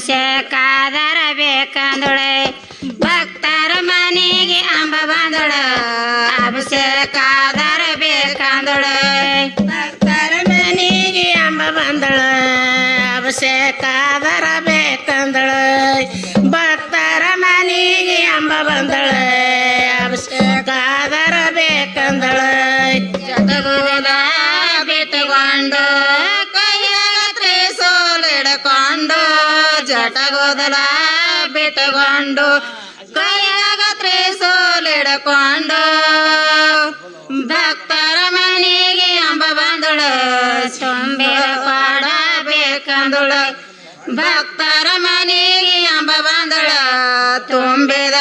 ಅಭಿಷೇಕಾದರ ಬೇಕಂದೊಳೆ ಭಕ್ತರ ಮನೆಗೆ ಅಂಬ ಬಂದೊಳ. ಅಭಿಷೇಕಾದರ ಜಟಗುದಲ ಬಿಟ್ಟುಕೊಂಡು, ಕೈಯಾಗ ತ್ರಿಸೂಲ್ ಹಿಡ್ಕೊಂಡು ಭಕ್ತರ ಮನೆಗೆ ಅಂಬ ಬಂದಳು ಸೊಂಬೆ ಪಾಡಬೇಕಂದಳು ಭಕ್ತರ ಮನೆಗೆ ಅಂಬ ಬಂದಳ, ತುಂಬಿದ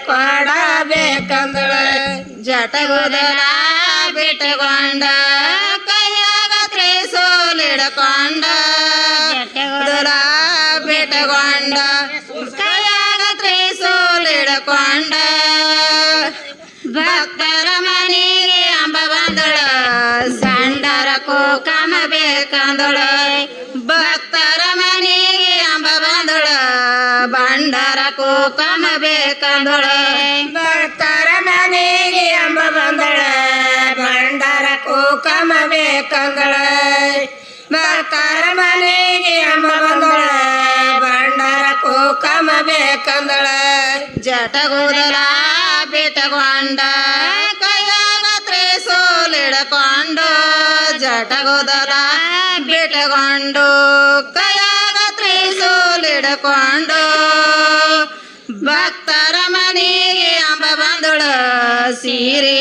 ತುಂಬಿದ ಕೊಡ ಬೇಕಂದಳ ಜಟಗುದಲ ಬಿಟ್ಟುಕೊಂಡ, ಕೈಯಾಗ ತ್ರಿಸೂಲ್ ಹಿಡ್ಕೊಂಡ. ಜಟಗುದಲ ಬಿಟ್ಟುಕೊಂಡ, ಕೈಯಾಗ ತ್ರಿಸೂಲ್ ಹಿಡ್ಕೊಂಡ. ಭಕ್ತರ ಮನೆಗೆ ಅಂಬ ಬಂದಳ, ಸಂಡರ ಕೋಕಮ ಬೇಕಂದಳ. ಭಕ್ತರ ಮನೆಗೆ ಅಂಬ ಬಂದಳ ಬಂಡರ ಕೋಕಮ ಬೇಕಂದಳ ಭಕ್ತರ ಮನೆಗೆ ಅಂಬ ಬಂದಳ ಭಂಡಾರ ಕೂಕಮ ಬೇಕಂದಳ ಭಕ್ತರ ಮನೆಗೆ ಅಂಬ ಬಂದಳ ಭಂಡಾರ ಕೂಕಮ ಬೇಕಂದಳ ಜಟಗುದಲ ಬಿಟ್ಟುಕೊಂಡ ಕೈಯಾಗ ತ್ರಿಸೂಲ್ ಹಿಡ್ಕೊಂಡು ಜಟಗುದಲ ಬಿಟ್ಟುಕೊಂಡು ಕೈಯಾಗ ತ್ರಿಸೂಲ್ ಹಿಡ್ಕೊಂಡು ಭಕ್ತರ ಮನೆಗೆ ಅಂಬ ಬಂದಳು ಸೀರೆ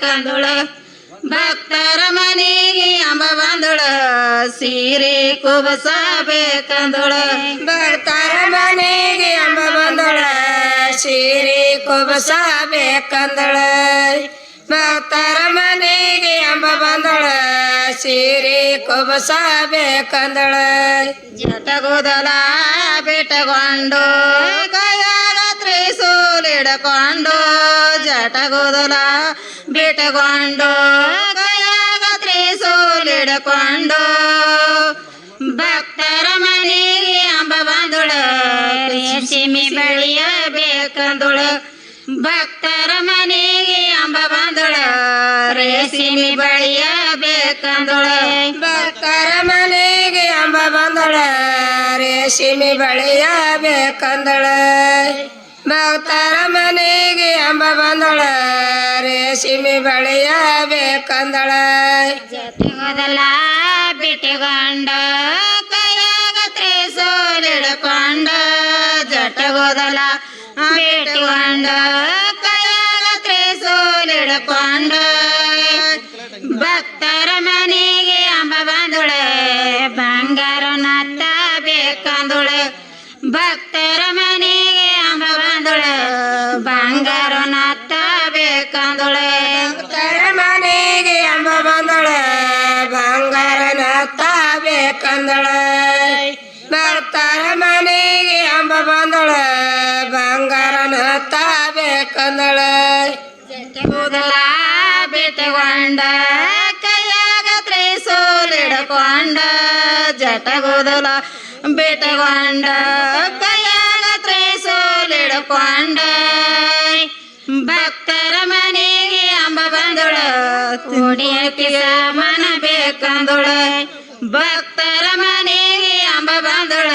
ಕಂದುಳ ಭಕ್ತರ ಮನೆಗೆ ಅಂಬ ಬಂದುಳ ಸೀರೆ ಕುಬಸಬೇಕಂದಳು. ಭಕ್ತರ ಮನೆಗೆ ಅಂಬ ಬಂದುಳ ಸೀರೆ ಕುಬಸ ಕಂದುಳ ಭಕ್ತರ ಮನೆಗೆ ಅಂಬ ಬಂದುಳ ಸೀರೆ ಕುಬಸ ಕಂದುಳ ಜಟಗುದಲ ಬಿಟ್ಟುಕೊಂಡು ಕೈಯಾಗ ತ್ರಿಸೂಲ್ ಹಿಡ್ಕೊಂಡು ಜಟಗುದಲ ಬಿಟ್ಟುಕೊಂಡು ಕೈಯಾಗ ತ್ರಿಸೂಲ್ ಹಿಡ್ಕೊಂಡು ಭಕ್ತರ ಮನೆಗೆ ಅಂಬ ಬಂದುಳು ಲಕ್ಷ್ಮಿ ಬಳಿಯ ಬೇಕಂದಳು. ಭಕ್ತರ ಮನೆಗೆ ಅಂಬ ಬಂದಳ ರೇಸಿಮಿ ಬಳಿಯ ಭಕ್ತರ ಮನೆಗೆ ಅಂಬ ಬಂದಳ ರೇಸಿಮಿ ಬಳಿಯ ಭಕ್ತರ ಮನೆಗೆ ಅಂಬ ಬಂದಳ. ರೇಷ್ಮೆ ಬಳಿಯ ಬೇಕಂದಳ ಜಟಗೋದಲ ಬಿಟ್ಟುಕೊಂಡ ಕೈಯಾಗ ತ್ರಿಸೂಲ್ ಬಿಟ್ಟುಕೊಂಡ ಬಿಟ್ಟುಕೊಂಡ ಕೈಯಾಗ ತ್ರಿಸೂಲ್ ಹಿಡ್ಕೊಂಡ, ಜಟಗುದಲ ಬೇಟಗಂಡ, ಕೈಯಾಗ ತ್ರಿಸೂಲ್ ಹಿಡ್ಕೊಂಡ. ಭಕ್ತರ ಮನೆಗೆ ಅಂಬ ಬಂದಳ ಕುಣಿಯಕ್ಕೆ ಮನ ಬೇಕಂದಳ. ಭಕ್ತರ ಮನೆಗೆ ಅಂಬ ಬಂದಳ,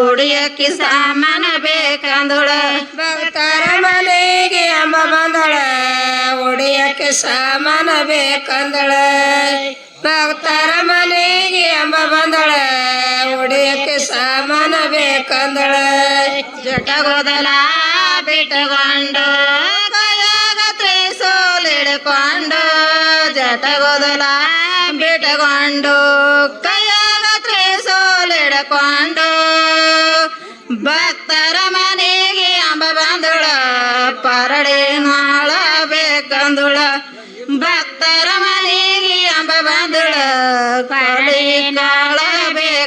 ಉಡಿಯಕ್ಕೆ ಸಾಮಾನ ಬೇಕಂದಳ. ಭಕ್ತರ ಮನೆಗೆ ಅಂಬ ಬಂದಳ ಒಡೆಯಕ್ಕೆ ಸಾಮಾನ ಬೇಕಂದಳ ಭಕ್ತರ ಮನೆಗೆ ಅಂಬ ಬಂದಳ. ಒಡೆಯಕ್ಕೆ ಸಾಮಾನ ಬೇಕಂದಳ ಜಟಗೋದಲ ಬಿಟ್ಟುಕೊಂಡು ಕೈಯಾಗ ತ್ರಿಸೂಲ್ ಹಿಡ್ಕೊಂಡು ಜಟಗೋದಲ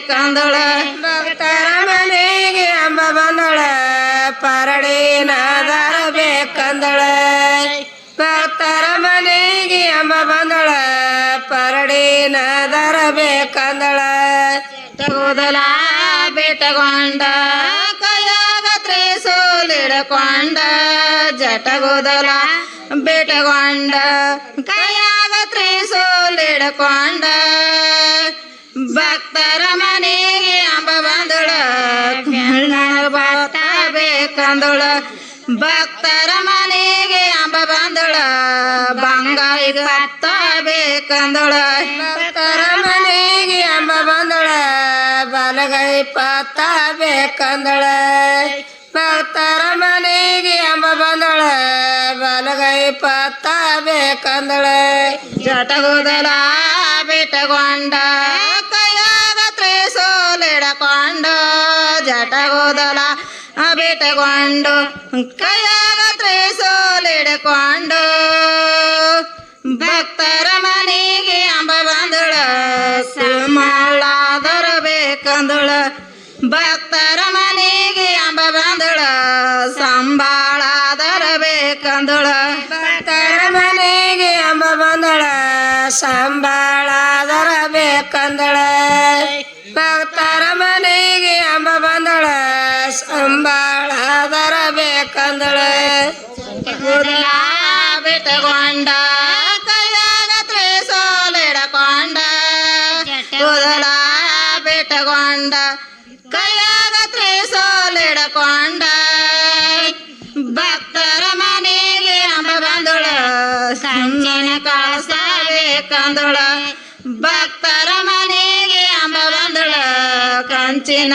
ಕಂದಳ. ಭಕ್ತರ ಮನೆಗೆ ಅಂಬ ಬಂದಳ ಪರಡಿನಾದರ ಬೇಕಂದಳ. ಭಕ್ತರ ಮನೆಗೆ ಅಂಬ ಬಂದಳ ಪರಡಿನಾದರ ಬೇಕಂದಳ. ತಗೋದಲ ಬೇತಗೊಂಡ ಕೈಯಾಗ ತ್ರಿಸೂಲಿಡಕೊಂಡ ಜಟಗೋದಲ ಬೇಟಗೊಂಡ. ಕೈಯಾಗ ತ್ರಿಸೂಲಿಡಕೊಂಡ ಭಕ್ತ ಬೇಕಂದಳ ಭಕ್ತರ ಮನೆಗೆ ಅಂಬ ಬಂದಳ ಬಂಗಾಯಿಗ ಭತ್ತ ಬೇಕಂದಳ. ಭಕ್ತರ ಮನೆಗೆ ಅಂಬ ಬಂದಳ ಬಲಗೈ ಪತ್ತ ಬೇಕಂದಳ. ಭಕ್ತರ ಮನೆಗೆ ಅಂಬ ಬಂದಳ ಬಲಗೈ ಪತ್ತ ಬೇಕಂದಳ. ಜಟಗುದಲ ಬಿಟ್ಟಗೊಂಡ ಬಿಟ್ಟಕೊಂಡು ಕೈಯಾಗ ತ್ರಿಸೂಲಿಡ್ಕೊಂಡು ಭಕ್ತರ ಮನೆಗೆ ಅಂಬ ಬಂದಳ. ಅದರ ಬೇಕಂದಳ. ಭಕ್ತರ ಮನೆಗೆ ಅಂಬ ಬಂದಳ. ಸಂಬಾಳಾದರ ಬೇಕಂದಳ. ಭಕ್ತರ ಮನೆಗೆ ಅಂಬ ಬಂದಳ. ಸಂಬಾಳಾದರ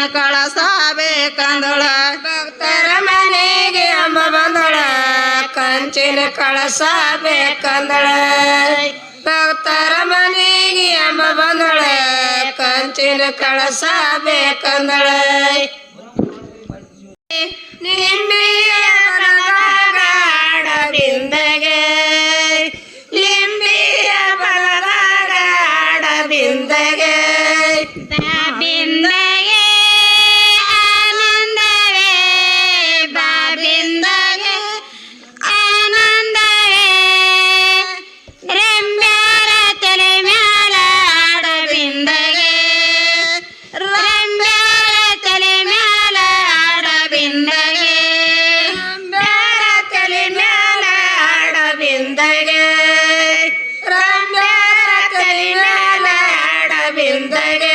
ಕಂಚಿನ ಕಳಸ ಬೇಕಂದಳ ಭಕ್ತರ ಮನೆಗೆ ಅಂಬ ಬಂದಳ. ಕಂಚಿನ ಕಳಸ ಬೇಕಂದಳ ಭಕ್ತರ ಮನೆಗೆ ಅಂಬ ಬಂದಳ. ಕಂಚಿನ ಕಳಸ ಬೇಕಂದಳ ಆಡಬಿಂದಗೆ ರಂಬ್ಯಾರ ತಲೆ ಮ್ಯಾಲ ಆಡಬಿಂದಗೆ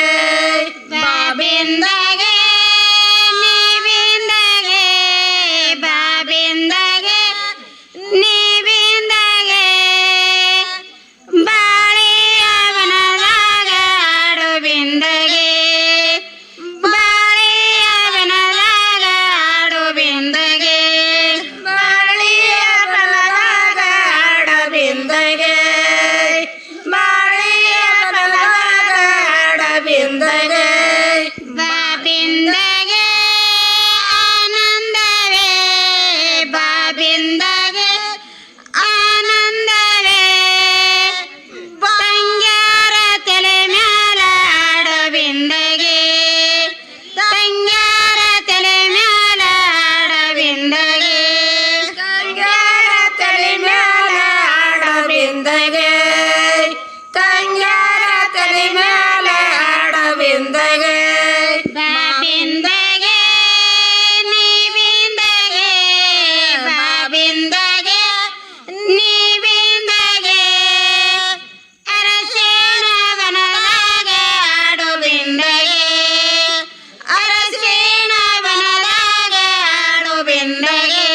Amen.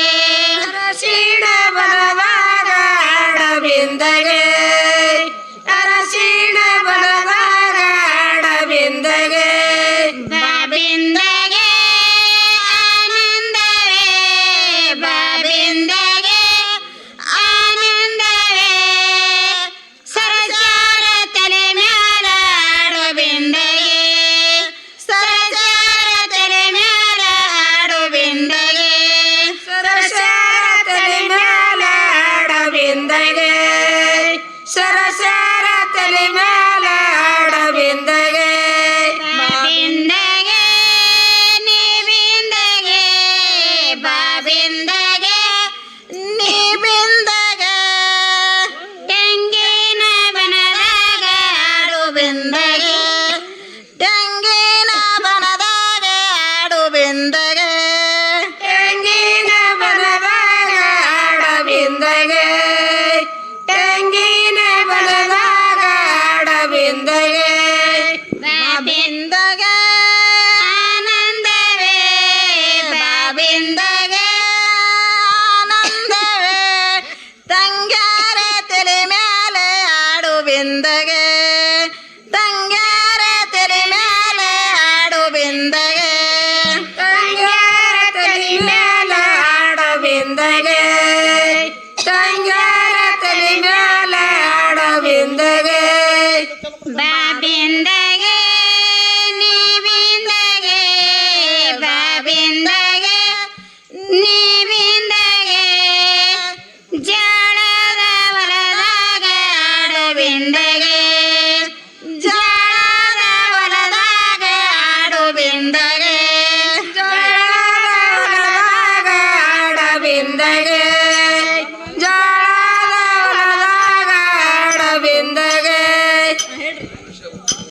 in